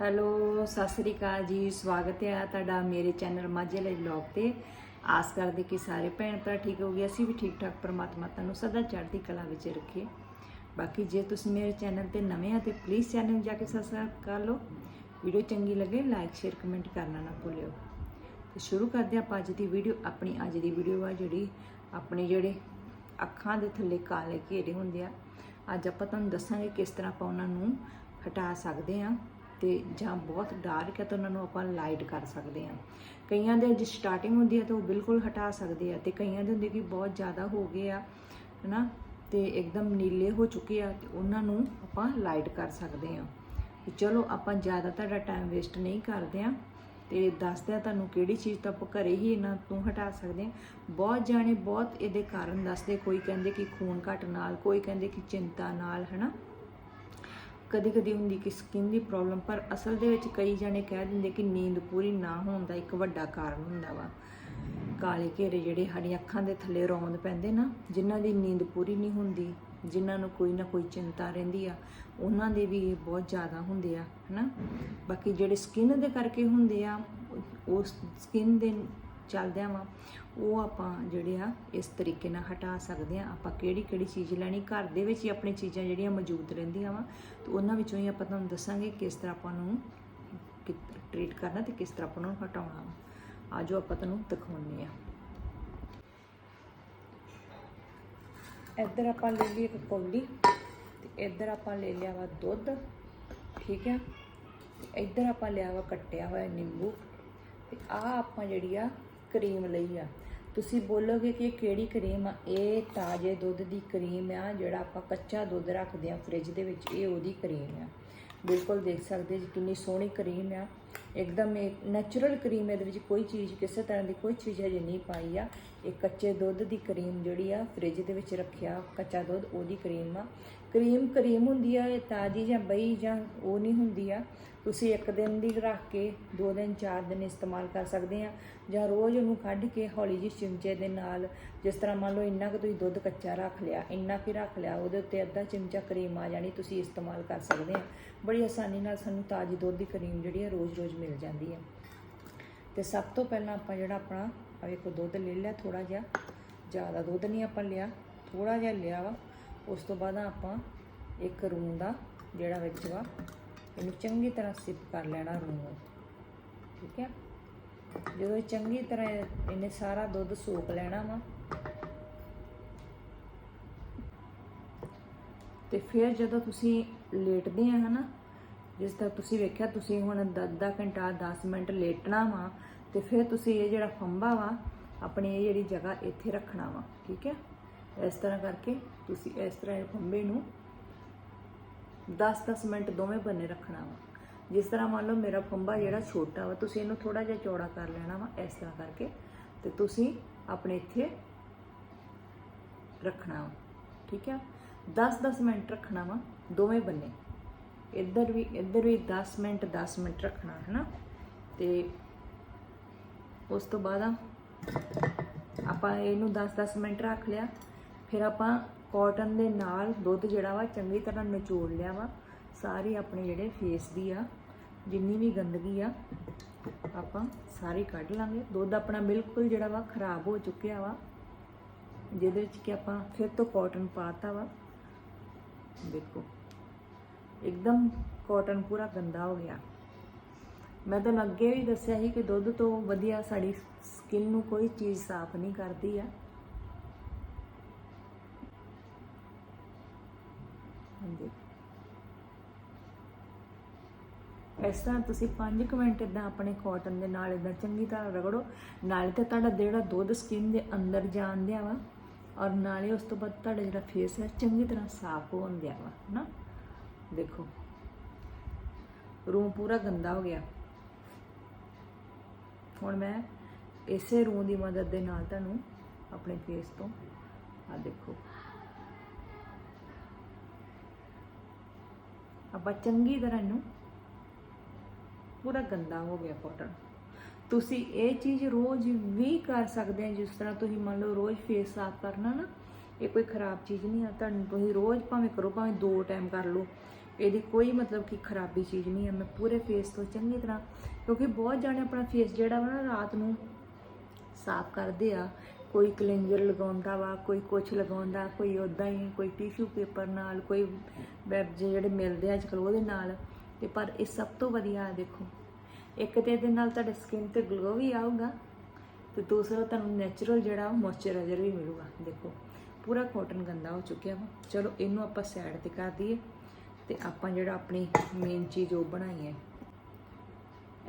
Hello, Sat Sri ਅਕਾਲ ਜੀ, ਸਵਾਗਤ ਹੈ ਤੁਹਾਡਾ ਮੇਰੇ ਚੈਨਲ ਮਾਝੇ ਲਈ ਵਲੌਗ ਤੇ। ਆਸ ਕਰਦੇ ਕਿ ਸਾਰੇ ਭੈਣ ਭਰਾ ਠੀਕ ਹੋਗੇ ਅਸੀਂ ਵੀ ਠੀਕ ਠਾਕ, ਪਰਮਾਤਮਾ ਤੁਹਾਨੂੰ ਸਦਾ ਚੜ੍ਹਦੀ ਕਲਾ ਵਿੱਚ ਰੱਖੇ। ਬਾਕੀ ਜੇ ਤੁਸੀਂ ਮੇਰੇ ਚੈਨਲ ਤੇ ਨਵੇਂ ਆ ਤੇ ਪਲੀਜ਼ ਚੈਨਲ ਨੂੰ ਜਾ ਕੇ ਸਬਸਕ੍ਰਾਈਬ ਕਰ ਲਓ। ਵੀਡੀਓ ਚੰਗੀ ਲੱਗੇ ਲਾਈਕ ਸ਼ੇਅਰ ਕਮੈਂਟ ਕਰਨਾ ਨਾ ਭੁੱਲਿਓ। ਤੇ ਸ਼ੁਰੂ ਕਰਦੇ ਹਾਂ ਆਪਾਂ ਅੱਜ ਦੀ ਵੀਡੀਓ, ਆਪਣੀ ਅੱਜ ਦੀ ਵੀਡੀਓ ਆ ਜਿਹੜੀ, ਆਪਣੇ ਜਿਹੜੇ ਅੱਖਾਂ ਦੇ ਥੱਲੇ ਕਾਲੇ ਘੇਰੇ ਹੁੰਦੇ ਆ। ਅੱਜ ਆਪਾਂ ਤੁਹਾਨੂੰ ਦੱਸਾਂਗੇ ਕਿਸ ਤਰ੍ਹਾਂ ਆਪਾਂ ਉਹਨਾਂ ਨੂੰ ਹਟਾ ਸਕਦੇ ਆ ਤੇ ਜਾਂ ਬਹੁਤ ਡਾਰਕ ਹੈ ਤਾਂ ਉਹਨਾਂ ਨੂੰ ਆਪਾਂ ਲਾਈਟ ਕਰ ਸਕਦੇ ਹਾਂ। ਕਈਆਂ ਦੇ ਜੇ ਸਟਾਰਟਿੰਗ ਹੁੰਦੀ ਹੈ ਤਾਂ ਉਹ ਬਿਲਕੁਲ ਹਟਾ ਸਕਦੇ ਆ ਤੇ ਕਈਆਂ ਦੇ ਹੁੰਦੇ ਕਿ ਬਹੁਤ ਜ਼ਿਆਦਾ ਹੋ ਗਏ ਆ, ਹਨਾ? ਤੇ ਇੱਕਦਮ ਨੀਲੇ ਹੋ ਚੁੱਕੇ ਆ ਤੇ ਉਹਨਾਂ ਨੂੰ ਆਪਾਂ ਲਾਈਟ ਕਰ ਸਕਦੇ ਆ ਤੇ ਚਲੋ ਆਪਾਂ ਜ਼ਿਆਦਾ ਤੁਹਾਡਾ ਟਾਈਮ ਵੇਸਟ ਨਹੀਂ ਕਰਦੇ ਆ ਤੇ ਦੱਸਦੇ ਆ ਤੁਹਾਨੂੰ ਕਿਹੜੀ ਚੀਜ਼ ਤਾਂ ਆਪਾਂ ਘਰੇ ਹੀ ਇਹਨਾਂ ਤੋਂ ਹਟਾ ਸਕਦੇ ਆ ਬਹੁਤ ਜਾਣੇ ਬਹੁਤ ਇਹਦੇ ਕਾਰਨ ਦੱਸਦੇ, ਕੋਈ ਕਹਿੰਦੇ ਕਿ ਖੂਨ ਘਟ ਨਾਲ, ਕੋਈ ਕਹਿੰਦੇ ਕਿ ਚਿੰਤਾ ਨਾਲ, ਹਨਾ? ਕਦੀ ਕਦੀ ਹੁੰਦੀ ਕਿ ਸਕਿਨ ਦੀ ਪ੍ਰੋਬਲਮ ਪਰ ਅਸਲ ਦੇ ਵਿੱਚ ਕਈ ਜਣੇ ਕਹਿ ਦਿੰਦੇ ਕਿ ਨੀਂਦ ਪੂਰੀ ਨਾ ਹੋਣ ਦਾ ਇੱਕ ਵੱਡਾ ਕਾਰਨ ਹੁੰਦਾ ਵਾ। ਕਾਲੇ ਘੇਰੇ ਜਿਹੜੇ ਸਾਡੀਆਂ ਅੱਖਾਂ ਦੇ ਥੱਲੇ ਰੌਂਦ ਪੈਂਦੇ ਨਾ, ਜਿਨ੍ਹਾਂ ਦੀ ਨੀਂਦ ਪੂਰੀ ਨਹੀਂ ਹੁੰਦੀ, ਜਿਨ੍ਹਾਂ ਨੂੰ ਕੋਈ ਨਾ ਕੋਈ ਚਿੰਤਾ ਰਹਿੰਦੀ ਆ, ਉਹਨਾਂ ਦੇ ਵੀ ਇਹ ਬਹੁਤ ਜ਼ਿਆਦਾ ਹੁੰਦੇ ਆ, ਹਨਾ? ਬਾਕੀ ਜਿਹੜੇ ਸਕਿਨ ਦੇ ਕਰਕੇ ਹੁੰਦੇ ਆ ਉਸ ਸਕਿਨ ਦੇ ਚੱਲਦਿਆਂ ਵਾ, ਉਹ ਆਪਾਂ ਜਿਹੜੇ ਆ, ਇਸ ਤਰੀਕੇ ਨਾਲ ਹਟਾ ਸਕਦੇ ਆ। ਆਪਾਂ ਕਿਹੜੀ ਕਿਹੜੀ ਚੀਜ਼ ਲੈਣੀ, ਘਰ ਦੇ ਵਿੱਚ ਹੀ ਆਪਣੀ ਚੀਜ਼ਾਂ ਜਿਹੜੀਆਂ ਮੌਜੂਦ ਰਹਿੰਦੀਆਂ ਵਾ, ਤੇ ਉਹਨਾਂ ਵਿੱਚੋਂ ਹੀ ਆਪਾਂ ਤੁਹਾਨੂੰ ਦੱਸਾਂਗੇ ਕਿਸ ਤਰ੍ਹਾਂ ਆਪਾਂ ਨੂੰ ਟ੍ਰੀਟ ਕਰਨਾ ਤੇ ਕਿਸ ਤਰ੍ਹਾਂ ਆਪਾਂ ਨੂੰ ਹਟਾਉਣਾ ਵਾ। ਆਜੋ ਆਪਾਂ ਤੁਹਾਨੂੰ ਦਿਖਾਉਂਦੇ ਆ। ਇੱਧਰ ਆਪਾਂ ਲੈ ਲਈ ਇੱਕ ਕੌਲੀ, ਤੇ ਇੱਧਰ ਆਪਾਂ ਲੈ ਲਿਆ ਵਾ ਦੁੱਧ, ਠੀਕ ਹੈ ਤੇ ਇੱਧਰ ਆਪਾਂ ਲਿਆ ਵਾ ਕੱਟਿਆ ਹੋਇਆ ਨਿੰਬੂ, ਤੇ ਆਹ ਆਪਾਂ ਜਿਹੜੀ ਆ ਕਰੀਮ ਲਈ ਆ। ਤੁਸੀਂ ਬੋਲੋਗੇ ਕਿ ਇਹ ਕਿਹੜੀ ਕਰੀਮ ਆ? ਇਹ ਤਾਜ਼ੇ ਦੁੱਧ ਦੀ ਕਰੀਮ ਆ, ਜਿਹੜਾ ਆਪਾਂ ਕੱਚਾ ਦੁੱਧ ਰੱਖਦੇ ਆ ਫ੍ਰਿਜ ਦੇ ਵਿੱਚ। ਇਹ ਉਹਦੀ ਕਰੀਮ ਆ। ਬਿਲਕੁਲ ਦੇਖ ਸਕਦੇ ਜੀ, ਕਿੰਨੀ ਸੋਹਣੀ ਕਰੀਮ ਆ। ਇੱਕਦਮ ਇਹ ਨੈਚੁਰਲ ਕਰੀਮ ਇਹਦੇ ਵਿੱਚ ਕੋਈ ਚੀਜ਼, ਕਿਸੇ ਤਰ੍ਹਾਂ ਦੀ ਕੋਈ ਚੀਜ਼ ਹਜੇ ਨਹੀਂ ਪਾਈ ਆ। ਇਹ ਕੱਚੇ ਦੁੱਧ ਦੀ ਕਰੀਮ ਜਿਹੜੀ ਆ, ਫ੍ਰਿਜ ਦੇ ਵਿੱਚ ਰੱਖਿਆ ਕੱਚਾ ਦੁੱਧ, ਉਹਦੀ ਕਰੀਮ ਆ। ਕਰੀਮ ਕਰੀਮ ਹੁੰਦੀ ਆ, ਇਹ ਤਾਜ਼ੀ ਜਾਂ ਬਈ ਜਾਂ ਉਹ ਨਹੀਂ ਹੁੰਦੀ ਆ। ਤੁਸੀਂ ਇੱਕ ਦਿਨ ਦੀ ਰੱਖ ਕੇ, ਦੋ ਦਿਨ, ਚਾਰ ਦਿਨ ਇਸਤੇਮਾਲ ਕਰ ਸਕਦੇ ਆ। ਜਾਂ ਰੋਜ਼ ਉਹਨੂੰ ਕੱਢ ਕੇ ਹੌਲੀ ਜਿਹੀ ਚਿਮਚੇ ਦੇ ਨਾਲ, ਜਿਸ ਤਰ੍ਹਾਂ ਮੰਨ ਲਓ ਇੰਨਾ ਕੁ ਤੁਸੀਂ ਦੁੱਧ ਕੱਚਾ ਰੱਖ ਲਿਆ, ਇੰਨਾ ਕੁ ਰੱਖ ਲਿਆ, ਉਹਦੇ ਉੱਤੇ ਅੱਧਾ ਚਮਚਾ ਕਰੀਮ ਆ ਜਾਣੀ, ਤੁਸੀਂ ਇਸਤੇਮਾਲ ਕਰ ਸਕਦੇ ਆ। ਬੜੀ ਆਸਾਨੀ ਨਾਲ ਸਾਨੂੰ ਤਾਜ਼ੀ ਦੁੱਧ ਦੀ ਕਰੀਮ ਜਿਹੜੀ ਆ ਰੋਜ਼-ਰੋਜ਼ ਮਿਲ ਜਾਂਦੀ ਹੈ ਤੇ ਸਭ ਤੋਂ ਪਹਿਲਾਂ ਆਪਾਂ ਜਿਹੜਾ ਆਪਣਾ ਆ ਵੇਖੋ, ਦੁੱਧ ਲੈ ਲਿਆ ਥੋੜਾ ਜਿਹਾ, ਜ਼ਿਆਦਾ ਦੁੱਧ ਨਹੀਂ ਆਪਾਂ ਲਿਆ ਥੋੜਾ ਜਿਹਾ ਲਿਆ ਵਾ। ਉਸ ਤੋਂ ਬਾਅਦ ਆਪਾਂ ਇੱਕ ਰੂੰ ਦਾ ਜਿਹੜਾ ਵਿੱਚ ਵਾ ਇਹਨੂੰ ਚੰਗੀ ਤਰ੍ਹਾਂ ਸਿਪ ਕਰ ਲੈਣਾ ਰੂੰ ਨੂੰ ਠੀਕ ਹੈ? ਜਦੋਂ ਇਹ ਚੰਗੀ ਤਰ੍ਹਾਂ ਇਹਨੇ ਸਾਰਾ ਦੁੱਧ ਸੋਖ ਲੈਣਾ ਵਾ, ਤੇ ਫਿਰ ਜਦੋਂ ਤੁਸੀਂ ਲੇਟਦੇ ਆ ਹਨਾ, ਜਿਸ ਤਰ੍ਹਾਂ ਤੁਸੀਂ ਵੇਖਿਆ, ਤੁਸੀਂ ਹੁਣ ਅੱਧਾ ਘੰਟਾ 10 ਮਿੰਟ ਲੇਟਣਾ ਵਾ, ਤੇ ਫਿਰ ਤੁਸੀਂ ਇਹ ਜਿਹੜਾ ਫੰਬਾ ਵਾ, ਆਪਣੀ ਇਹ ਜਿਹੜੀ ਜਗ੍ਹਾ ਇੱਥੇ ਰੱਖਣਾ ਵਾ। ਠੀਕ ਹੈ? ਇਸ ਤਰ੍ਹਾਂ ਕਰਕੇ ਤੁਸੀਂ ਇਸ ਤਰ੍ਹਾਂ ਇਹ ਫੰਬੇ ਨੂੰ 10-10 ਮਿੰਟ ਦੋਵੇਂ ਬੰਨੇ ਰੱਖਣਾ ਵਾ। ਜਿਸ ਤਰ੍ਹਾਂ ਮੰਨ ਲਓ ਮੇਰਾ ਫੰਬਾ ਜਿਹੜਾ ਛੋਟਾ ਵਾ, ਤੁਸੀਂ ਇਹਨੂੰ ਥੋੜਾ ਜਿਹਾ ਚੌੜਾ ਕਰ ਲੈਣਾ ਵਾ ਇਸ ਤਰ੍ਹਾਂ ਕਰਕੇ ਤੇ ਤੁਸੀਂ ਆਪਣੇ ਇੱਥੇ ਰੱਖਣਾ ਵਾ, ਠੀਕ ਹੈ 10-10 ਮਿੰਟ ਰੱਖਣਾ ਵਾ ਦੋਵੇਂ ਬੰਨੇ। ਇੱਧਰ ਵੀ ਇੱਧਰ ਵੀ 10 ਮਿੰਟ 10 ਮਿੰਟ ਰੱਖਣਾ ਹੈ ਨਾ ਤੇ ਉਸ ਤੋਂ ਬਾਅਦ ਆਪਾਂ ਇਹਨੂੰ 10-10 ਮਿੰਟ ਰੱਖ ਲਿਆ। ਫਿਰ ਆਪਾਂ ਕਾਟਨ ਦੇ ਨਾਲ ਦੁੱਧ ਜਿਹੜਾ ਵਾ ਚੰਗੀ ਤਰ੍ਹਾਂ ਨਿਚੋੜ ਲਿਆ ਵਾ। ਸਾਰੀ ਆਪਣੇ ਜਿਹੜੇ ਫੇਸ ਦੀ ਆ, ਜਿੰਨੀ ਵੀ ਗੰਦਗੀ ਆ, ਆਪਾਂ ਸਾਰੀ ਕੱਢ ਲਾਂਗੇ। ਦੁੱਧ ਆਪਣਾ ਬਿਲਕੁਲ ਜਿਹੜਾ ਵਾ ਖਰਾਬ ਹੋ ਚੁੱਕਿਆ ਵਾ, ਜਿਹਦੇ ਵਿੱਚ ਕਿ ਆਪਾਂ ਫਿਰ ਤੋਂ ਕਾਟਨ ਪਾਤਾ ਵਾ। ਦੇਖੋ, ਇੱਕਦਮ ਕਾਟਨ ਪੂਰਾ ਗੰਦਾ ਹੋ ਗਿਆ। ਮੈਂ ਤੁਹਾਨੂੰ ਅੱਗੇ ਵੀ ਦੱਸਿਆ ਸੀ ਕਿ ਦੁੱਧ ਤੋਂ ਵਧੀਆ ਸਾਡੀ ਸਕਿਨ ਨੂੰ ਕੋਈ ਚੀਜ਼ ਸਾਫ਼ ਨਹੀਂ ਕਰਦੀ ਆ ਹਾਂਜੀ ਇਸ ਤਰ੍ਹਾਂ ਤੁਸੀਂ 5 ਮਿੰਟ ਇਦਾਂ ਆਪਣੇ ਕਾਟਨ ਦੇ ਨਾਲ ਇਦਾਂ ਚੰਗੀ ਤਰ੍ਹਾਂ ਰਗੜੋ। ਨਾਲੇ ਤੇ ਤੁਹਾਡਾ ਜਿਹੜਾ ਦੁੱਧ ਸਕਿਨ ਦੇ ਅੰਦਰ ਜਾਣ ਦਿਆ ਵਾ, ਔਰ ਨਾਲੇ ਉਸ ਤੋਂ ਬਾਅਦ ਤੁਹਾਡਾ ਜਿਹੜਾ ਫੇਸ ਹੈ, ਚੰਗੀ ਤਰ੍ਹਾਂ ਸਾਫ਼ ਹੋਣ ਦਿਆ ਵਾ ਨਾ ਦੇਖੋ ਰੂਮ ਪੂਰਾ ਗੰਦਾ ਹੋ ਗਿਆ। ਹੁਣ ਮੈਂ ਇਸੇ ਰੂਮ ਦੀ ਮਦਦ ਦੇ ਨਾਲ ਤੁਹਾਨੂੰ ਆਪਣੇ ਫੇਸ ਤੋਂ ਆ ਦੇਖੋ। ਆਪਾਂ ਚੰਗੀ ਤਰ੍ਹਾਂ ਇਹਨੂੰ ਪੂਰਾ ਗੰਦਾ ਹੋ ਗਿਆ ਕਾਟਨ ਤੁਸੀਂ ਇਹ ਚੀਜ਼ ਰੋਜ਼ ਵੀ ਕਰ ਸਕਦੇ ਆ, ਜਿਸ ਤਰ੍ਹਾਂ ਤੁਸੀਂ ਮੰਨ ਲਓ ਰੋਜ਼ ਫੇਸ ਸਾਫ਼ ਕਰਨਾ ਨਾ, ਇਹ ਕੋਈ ਖਰਾਬ ਚੀਜ਼ ਨਹੀਂ ਆ। ਤੁਹਾਨੂੰ ਤੁਸੀਂ ਰੋਜ਼ ਭਾਵੇਂ ਕਰੋ, ਭਾਵੇਂ ਦੋ ਟਾਈਮ ਕਰ ਲਓ, ਇਹਦੀ ਕੋਈ ਮਤਲਬ ਕਿ ਖਰਾਬੀ ਚੀਜ਼ ਨਹੀਂ ਹੈ ਮੈਂ ਪੂਰੇ ਫੇਸ ਤੋਂ ਚੰਗੀ ਤਰ੍ਹਾਂ, ਕਿਉਂਕਿ ਬਹੁਤ ਜਾਣੇ ਆਪਣਾ ਫੇਸ ਜਿਹੜਾ ਵਾ ਨਾ ਰਾਤ ਨੂੰ ਸਾਫ਼ ਕਰਦੇ ਆ। ਕੋਈ ਕਲੈਂਜਰ ਲਗਾਉਂਦਾ ਵਾ, ਕੋਈ ਕੁਛ ਲਗਾਉਂਦਾ, ਕੋਈ ਉਦਾਂ ਹੀ, ਕੋਈ ਟਿਸ਼ੂ ਪੇਪਰ ਨਾਲ, ਕੋਈ ਵੈਬ ਜਿਹੜੇ ਮਿਲਦੇ ਆ ਅੱਜਕੱਲ ਉਹਦੇ ਨਾਲ। ਤੇ ਪਰ ਇਹ ਸਭ ਤੋਂ ਵਧੀਆ ਆ ਦੇਖੋ। ਇੱਕ ਤੇ ਇਹਦੇ ਨਾਲ ਤੁਹਾਡੇ ਸਕਿਨ ਤੇ ਗਲੋ ਵੀ ਆਊਗਾ ਤੇ ਦੂਸਰਾ ਤੁਹਾਨੂੰ ਨੈਚੁਰਲ ਜਿਹੜਾ ਮੋਇਸਚਰਾਈਜ਼ਰ ਵੀ ਮਿਲੂਗਾ, ਦੇਖੋ। ਪੂਰਾ ਕਾਟਨ ਗੰਦਾ ਹੋ ਚੁੱਕਿਆ ਵਾ। ਚਲੋ, ਇਹਨੂੰ ਆਪਾਂ ਸਾਈਡ ਤੇ ਕਰ ਦਈਏ ਤੇ ਆਪਾਂ ਜਿਹੜਾ ਆਪਣੀ ਮੇਨ ਚੀਜ਼ ਉਹ ਬਣਾਈ ਹੈ।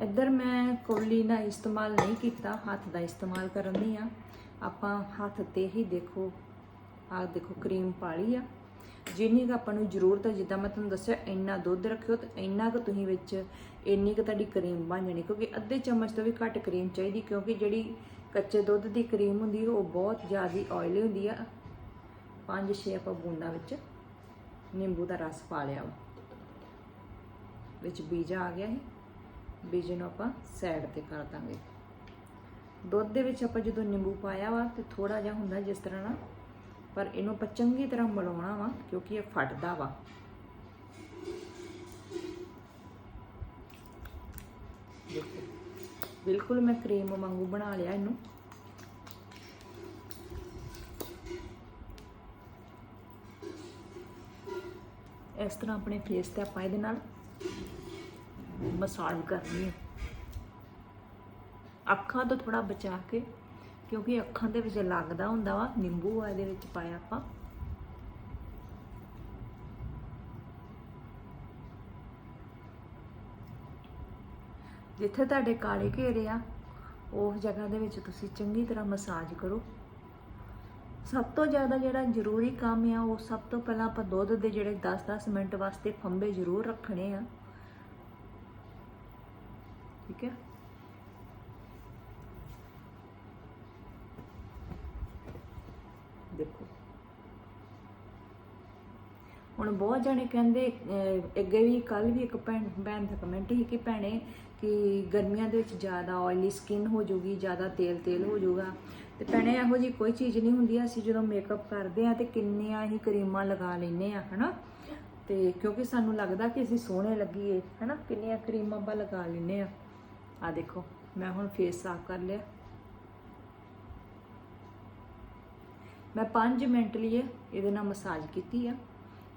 ਇੱਧਰ ਮੈਂ ਕੋਲੀ ਦਾ ਇਸਤੇਮਾਲ ਨਹੀਂ ਕੀਤਾ, ਹੱਥ ਦਾ ਇਸਤੇਮਾਲ ਕਰਨ ਦੀ ਆ। ਆਪਾਂ ਹੱਥ ਤੇ ਹੀ ਦੇਖੋ ਆ ਦੇਖੋ ਕਰੀਮ ਪਾਲੀ ਆ। ਜਿੰਨੀ ਕੁ ਆਪਾਂ ਨੂੰ ਜ਼ਰੂਰਤ ਹੈ ਜਿੱਦਾਂ ਮੈਂ ਤੁਹਾਨੂੰ ਦੱਸਿਆ, ਇੰਨਾ ਦੁੱਧ ਰੱਖਿਓ ਤੇ ਇੰਨਾ ਕੁ ਤੁਸੀਂ ਵਿੱਚ ਇੰਨੀ ਕੁ ਤੁਹਾਡੀ ਕਰੀਮ ਬਣ ਜਾਣੀ, ਕਿਉਂਕਿ ਅੱਧੇ ਚਮਚ ਤੋਂ ਵੀ ਘੱਟ ਕਰੀਮ ਚਾਹੀਦੀ, ਕਿਉਂਕਿ ਜਿਹੜੀ ਕੱਚੇ ਦੁੱਧ ਦੀ ਕਰੀਮ ਹੁੰਦੀ, ਉਹ ਬਹੁਤ ਜ਼ਿਆਦਾ ਆਇਲੀ ਹੁੰਦੀ ਆ। ਪੰਜ ਛੇ ਆਪਾਂ ਬੂੰਦਾਂ ਵਿੱਚ ਨਿੰਬੂ ਦਾ ਰਸ ਪਾ ਲਿਆ ਵਾ। ਵਿੱਚ ਬੀਜਾ ਆ ਗਿਆ ਹੈ ਬੀਜ ਨੂੰ ਆਪਾਂ ਸਾਈਡ ਤੇ ਕਰ ਦਾਂਗੇ। ਦੁੱਧ ਦੇ ਵਿੱਚ ਆਪਾਂ ਜਦੋਂ ਨਿੰਬੂ ਪਾਇਆ ਵਾ, ਤੇ ਥੋੜਾ ਜਿਹਾ ਹੁੰਦਾ ਜਿਸ ਤਰ੍ਹਾਂ ਨਾ ਪਰ ਇਹਨੂੰ ਆਪਾਂ ਚੰਗੀ ਤਰ੍ਹਾਂ ਮਿਲਾਉਣਾ ਵਾ, ਕਿਉਂਕਿ ਇਹ ਫਟਦਾ ਵਾ। ਬਿਲਕੁਲ ਮੈਂ ਕਰੀਮ ਵਾਂਗੂ ਬਣਾ ਲਿਆ ਇਹਨੂੰ। ਇਸ ਤਰ੍ਹਾਂ ਆਪਣੇ ਫੇਸ ਤੇ ਆਪਾਂ ਇਹਦੇ ਨਾਲ ਮਸਾਜ ਕਰਨੀ ਹੈ ਅੱਖਾਂ ਤੋਂ ਥੋੜਾ ਬਚਾ ਕੇ ਕਿਉਂਕਿ ਅੱਖਾਂ ਦੇ ਵਿੱਚ ਲੱਗਦਾ ਹੁੰਦਾ ਵਾ, ਨਿੰਬੂ ਆ ਇਹਦੇ ਵਿੱਚ ਪਾਇਆ ਆਪਾਂ। ਜਿੱਥੇ ਤੁਹਾਡੇ ਕਾਲੇ ਘੇਰੇ ਆ, ਉਸ ਜਗ੍ਹਾ ਦੇ ਵਿੱਚ ਤੁਸੀਂ ਚੰਗੀ ਤਰ੍ਹਾਂ ਮਸਾਜ ਕਰੋ। ਸਭ ਤੋਂ ਜ਼ਿਆਦਾ ਜਿਹੜਾ ਜ਼ਰੂਰੀ ਕੰਮ ਆ, ਉਹ ਸਭ ਤੋਂ ਪਹਿਲਾਂ ਆਪਾਂ ਦੁੱਧ ਦੇ ਜਿਹੜੇ 10-10 ਮਿੰਟ ਵਾਸਤੇ ਫੰਬੇ ਜ਼ਰੂਰ ਰੱਖਣੇ ਆ। ਠੀਕ ਹੈ? ਹੁਣ ਬਹੁਤ ਜਾਣੇ ਕਹਿੰਦੇ ਅੱਗੇ ਵੀ ਕੱਲ ਵੀ ਇੱਕ ਭੈਣ ਭੈਣ ਦਾ ਕਮੈਂਟ ਸੀ ਕਿ ਭੈਣੇ ਕਿ ਗਰਮੀਆਂ ਦੇ ਵਿੱਚ ਜ਼ਿਆਦਾ ਆਇਲੀ ਸਕਿਨ ਹੋ ਜਾਊਗੀ, ਜ਼ਿਆਦਾ ਤੇਲ ਤੇਲ ਹੋ ਜਾਊਗਾ। ਤੇ ਭੈਣੇ ਇਹੋ ਜੀ ਕੋਈ ਚੀਜ਼ ਨਹੀਂ ਹੁੰਦੀ, ਅਸੀਂ ਜਦੋਂ ਮੇਕਅਪ ਕਰਦੇ ਆ ਤੇ ਕਿੰਨੀਆਂ ਹੀ ਕਰੀਮਾਂ ਲਗਾ ਲੈਨੇ ਆ ਹਨਾ? ਤੇ ਕਿਉਂਕਿ ਸਾਨੂੰ ਲੱਗਦਾ ਕਿ ਅਸੀਂ ਸੋਹਣੇ ਲੱਗੀਏ, ਹਨਾ? ਕਿੰਨੀਆਂ ਕਰੀਮਾਂ ਆਪਾਂ ਲਗਾ ਲੈਨੇ ਆ ਆ ਦੇਖੋ, ਮੈਂ ਹੁਣ ਫੇਸ ਸਾਫ਼ ਕਰ ਲਿਆ। ਮੈਂ 5 ਮਿੰਟ ਲਈ ਇਹਦੇ ਨਾਲ ਮਸਾਜ ਕੀਤੀ ਆ।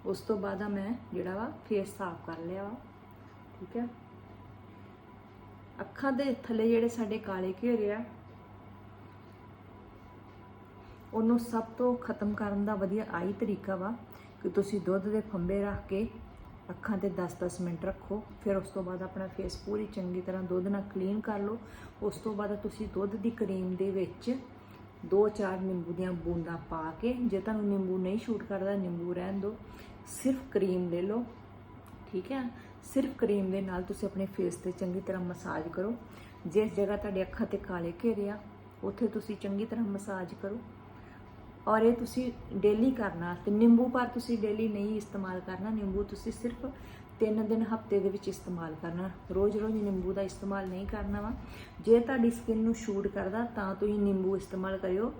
ਉਸ ਤੋਂ ਬਾਅਦ ਆ ਮੈਂ ਜਿਹੜਾ ਵਾ ਫੇਸ ਸਾਫ਼ ਕਰ ਲਿਆ ਵਾ, ਠੀਕ ਹੈ? ਅੱਖਾਂ ਦੇ ਥੱਲੇ ਜਿਹੜੇ ਸਾਡੇ ਕਾਲੇ ਘੇਰੇ ਆ, ਉਹਨੂੰ ਸਭ ਤੋਂ ਖਤਮ ਕਰਨ ਦਾ ਵਧੀਆ ਆਈ ਤਰੀਕਾ ਵਾ ਕਿ ਤੁਸੀਂ ਦੁੱਧ ਦੇ ਫੰਬੇ ਰੱਖ ਕੇ ਅੱਖਾਂ ਤੇ 10-10 ਮਿੰਟ ਰੱਖੋ, ਫਿਰ ਉਸ ਤੋਂ ਬਾਅਦ ਆਪਣਾ ਫੇਸ ਪੂਰੀ ਚੰਗੀ ਤਰ੍ਹਾਂ ਦੁੱਧ ਨਾਲ ਕਲੀਨ ਕਰ ਲਓ। ਉਸ ਤੋਂ ਬਾਅਦ ਤੁਸੀਂ ਦੁੱਧ ਦੀ ਕਰੀਮ ਦੇ ਵਿੱਚ ਦੋ ਚਾਰ ਨਿੰਬੂ ਦੀਆਂ ਬੂੰਦਾਂ ਪਾ ਕੇ, ਜੇ ਤੁਹਾਨੂੰ ਨਿੰਬੂ ਨਹੀਂ ਸ਼ੂਟ ਕਰਦਾ, ਨਿੰਬੂ ਰਹਿਣ ਦਿਓ। ਸਿਰਫ ਕਰੀਮ ਲੈ ਲਓ, ਠੀਕ ਹੈ? ਸਿਰਫ ਕਰੀਮ ਦੇ ਨਾਲ ਤੁਸੀਂ ਆਪਣੇ ਫੇਸ ਤੇ ਚੰਗੀ ਤਰ੍ਹਾਂ ਮਸਾਜ ਕਰੋ। ਜਿਸ ਜਗ੍ਹਾ ਤੁਹਾਡੇ ਅੱਖਾਂ ਤੇ ਕਾਲੇ ਘੇਰੇ ਆ, ਉੱਥੇ ਤੁਸੀਂ ਚੰਗੀ ਤਰ੍ਹਾਂ ਮਸਾਜ ਕਰੋ। ਔਰ ਇਹ ਤੁਸੀਂ ਡੇਲੀ ਕਰਨਾ ਤੇ ਨਿੰਬੂ ਪਰ ਤੁਸੀਂ ਡੇਲੀ ਨਹੀਂ ਇਸਤੇਮਾਲ ਕਰਨਾ, ਨਿੰਬੂ ਤੁਸੀਂ ਸਿਰਫ ਤਿੰਨ ਦਿਨ ਹਫ਼ਤੇ ਦੇ ਵਿੱਚ ਇਸਤੇਮਾਲ ਕਰਨਾ। ਰੋਜ਼-ਰੋਜ਼ ਨਿੰਬੂ ਦਾ ਇਸਤੇਮਾਲ ਨਹੀਂ ਕਰਨਾ ਵਾ। ਜੇ ਤੁਹਾਡੀ ਸਕਿਨ ਨੂੰ ਸ਼ੂਟ ਕਰਦਾ, ਤਾਂ ਤੁਸੀਂ ਨਿੰਬੂ ਇਸਤੇਮਾਲ ਕਰਿਓ।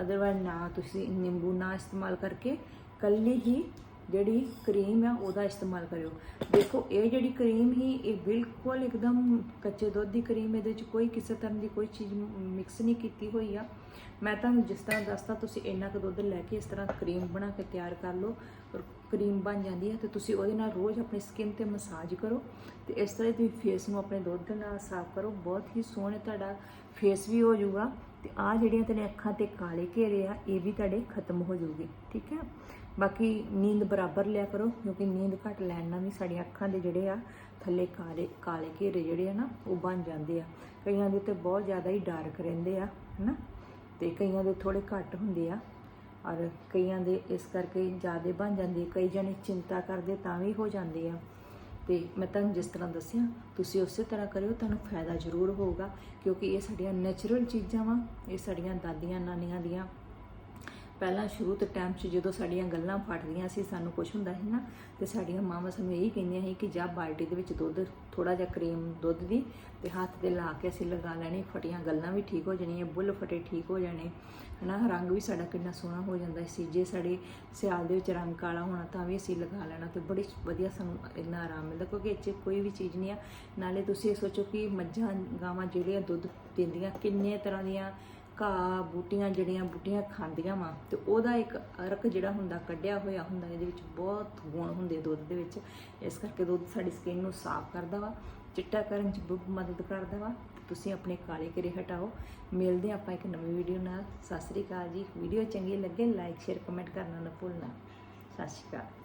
ਅਦਰਵਾਇਜ਼ ਨਾ ਤੁਸੀਂ ਨਿੰਬੂ ਨਾ ਇਸਤੇਮਾਲ ਕਰਕੇ, ਕੱਲੀ ਹੀ ਜਿਹੜੀ ਕਰੀਮ ਆ, ਉਹਦਾ ਇਸਤੇਮਾਲ ਕਰਿਓ। ਦੇਖੋ, ਇਹ ਜਿਹੜੀ ਕਰੀਮ ਹੀ ਇਹ ਬਿਲਕੁਲ ਇੱਕਦਮ ਕੱਚੇ ਦੁੱਧ ਦੀ ਕਰੀਮ ਇਹਦੇ ਵਿੱਚ ਕੋਈ ਕਿਸੇ ਤਰ੍ਹਾਂ ਦੀ ਕੋਈ ਚੀਜ਼ ਮਿਕਸ ਨਹੀਂ ਕੀਤੀ ਹੋਈ ਆ। ਮੈਂ ਤੁਹਾਨੂੰ ਜਿਸ ਤਰ੍ਹਾਂ ਦੱਸਤਾ, ਤੁਸੀਂ ਇੰਨਾ ਕੁ ਦੁੱਧ ਲੈ ਕੇ ਇਸ ਤਰ੍ਹਾਂ ਕਰੀਮ ਬਣਾ ਕੇ ਤਿਆਰ ਕਰ ਲਓ। ਔਰ ਕਰੀਮ ਬਣ ਜਾਂਦੀ ਹੈ ਤੇ ਤੁਸੀਂ ਉਹਦੇ ਨਾਲ ਰੋਜ਼ ਆਪਣੀ ਸਕਿਨ ਤੇ ਮਸਾਜ ਕਰੋ ਤੇ ਇਸ ਤਰ੍ਹਾਂ ਤੁਸੀਂ ਫੇਸ ਨੂੰ ਆਪਣੇ ਦੁੱਧ ਨਾਲ ਸਾਫ਼ ਕਰੋ, ਬਹੁਤ ਹੀ ਸੋਹਣੇ ਤੁਹਾਡਾ ਫੇਸ ਵੀ ਹੋ ਜਾਊਗਾ ਤੇ ਆ ਜਿਹੜੀਆਂ ਤੇਰੇ ਅੱਖਾਂ ਤੇ ਕਾਲੇ ਘੇਰੇ ਆ, ਇਹ ਵੀ ਤੁਹਾਡੇ ਖਤਮ ਹੋ ਜਾਊਗੇ, ਠੀਕ ਹੈ? ਬਾਕੀ ਨੀਂਦ ਬਰਾਬਰ ਲਿਆ ਕਰੋ ਕਿਉਂਕਿ ਨੀਂਦ ਘੱਟ ਲੈਣ ਨਾਲ ਵੀ ਸਾਡੀਆਂ ਅੱਖਾਂ ਦੇ ਜਿਹੜੇ ਆ ਥੱਲੇ ਕਾਲੇ ਕਾਲੇ ਘੇਰੇ ਜਿਹੜੇ ਆ ਨਾ, ਉਹ ਬਣ ਜਾਂਦੇ ਆ। ਕਈਆਂ ਦੇ ਤੇ ਬਹੁਤ ਜ਼ਿਆਦਾ ਹੀ ਡਾਰਕ ਰਹਿੰਦੇ ਆ, ਹਨਾ? ਤੇ ਕਈਆਂ ਦੇ ਥੋੜੇ ਘੱਟ ਹੁੰਦੇ ਆ। ਔਰ ਕਈਆਂ ਦੇ ਇਸ ਕਰਕੇ ਜ਼ਿਆਦੇ ਬਣ ਜਾਂਦੇ ਕਈ ਜਣੇ ਚਿੰਤਾ ਕਰਦੇ ਤਾਂ ਵੀ ਹੋ ਜਾਂਦੇ ਆ। ਤੇ ਮੈਂ ਤੁਹਾਨੂੰ ਜਿਸ ਤਰ੍ਹਾਂ ਦੱਸਿਆ, ਤੁਸੀਂ ਉਸੇ ਤਰ੍ਹਾਂ ਕਰਿਓ, ਤੁਹਾਨੂੰ ਫਾਇਦਾ ਜ਼ਰੂਰ ਹੋਊਗਾ ਕਿਉਂਕਿ ਇਹ ਸਾਡੀਆਂ ਨੈਚੁਰਲ ਚੀਜ਼ਾਂ ਵਾ, ਇਹ ਸਾਡੀਆਂ ਦਾਦੀਆਂ, ਨਾਨੀਆਂ ਦੀਆਂ ਪਹਿਲਾਂ ਸ਼ੁਰੂ ਤੋਂ ਟਾਈਮ 'ਚ ਜਦੋਂ ਸਾਡੀਆਂ ਗੱਲਾਂ ਫਟਦੀਆਂ ਸੀ, ਸਾਨੂੰ ਕੁਝ ਹੁੰਦਾ ਸੀ ਨਾ, ਤੇ ਸਾਡੀਆਂ ਮਾਵਾਂ ਸਾਨੂੰ ਇਹੀ ਕਹਿੰਦੀਆਂ ਸੀ ਕਿ ਜਾ ਬਾਲਟੀ ਦੇ ਵਿੱਚ ਦੁੱਧ ਥੋੜਾ ਜਿਹਾ ਕਰੀਮ ਦੁੱਧ ਦੀ, ਤੇ ਹੱਥ ਤੇ ਲਾ ਕੇ ਅਸੀਂ ਲਗਾ ਲੈਣੀ, ਫਟੀਆਂ ਗੱਲਾਂ ਵੀ ਠੀਕ ਹੋ ਜਾਣੀਆਂ, ਬੁੱਲ ਫਟੇ ਠੀਕ ਹੋ ਜਾਣੇ, ਹਨਾ? ਰੰਗ ਵੀ ਸਾਡਾ ਕਿੰਨਾ ਸੋਹਣਾ ਹੋ ਜਾਂਦਾ ਸੀ। ਜੇ ਸਾਡੇ ਸਿਆਲ ਦੇ ਵਿੱਚ ਰੰਗ ਕਾਲਾ ਹੋਣਾ, ਤਾਂ ਵੀ ਅਸੀਂ ਲਗਾ ਲੈਣਾ, ਤੇ ਬੜੀ ਵਧੀਆ ਸਾਨੂੰ ਇੰਨਾ ਆਰਾਮ ਮਿਲਦਾ, ਕਿਉਂਕਿ ਇੱਥੇ ਕੋਈ ਵੀ ਚੀਜ਼ ਨਹੀਂ ਆ। ਨਾਲੇ ਤੁਸੀਂ ਇਹ ਸੋਚੋ ਕਿ ਮੱਝਾਂ ਗਾਵਾਂ ਜਿਹੜੀਆਂ ਦੁੱਧ ਦਿੰਦੀਆਂ, ਕਿੰਨੇ ਤਰ੍ਹਾਂ ਦੀਆਂ ਘਾਹ ਬੂਟੀਆਂ ਜਿਹੜੀਆਂ ਬੂਟੀਆਂ ਖਾਂਦੀਆਂ ਵਾ, ਤੇ ਉਹਦਾ ਇੱਕ ਅਰਕ ਜਿਹੜਾ ਹੁੰਦਾ, ਕੱਢਿਆ ਹੋਇਆ ਹੁੰਦਾ, ਇਹਦੇ ਵਿੱਚ ਬਹੁਤ ਗੁਣ ਹੁੰਦੇ ਦੁੱਧ ਦੇ ਵਿੱਚ। ਇਸ ਕਰਕੇ ਦੁੱਧ ਸਾਡੀ ਸਕਿਨ ਨੂੰ ਸਾਫ਼ ਕਰਦਾ ਵਾ, ਚਿੱਟਾ ਕਰਨ 'ਚ ਬਹੁਤ ਮਦਦ ਕਰਦਾ ਵਾ। ਤੁਸੀਂ ਆਪਣੇ ਕਾਲੇ ਕਿਰੇ ਹਟਾਓ। ਮਿਲਦੇ ਹਾਂ ਆਪਾਂ ਇੱਕ ਨਵੀਂ ਵੀਡੀਓ ਨਾਲ। ਸਤਿ ਸ੍ਰੀ ਅਕਾਲ ਜੀ। ਵੀਡੀਓ ਚੰਗੀ ਲੱਗੇ ਲਾਈਕ ਸ਼ੇਅਰ ਕਮੈਂਟ ਕਰਨਾ ਨਾ ਭੁੱਲਣਾ। ਸਤਿ ਸ਼੍ਰੀ ਅਕਾਲ।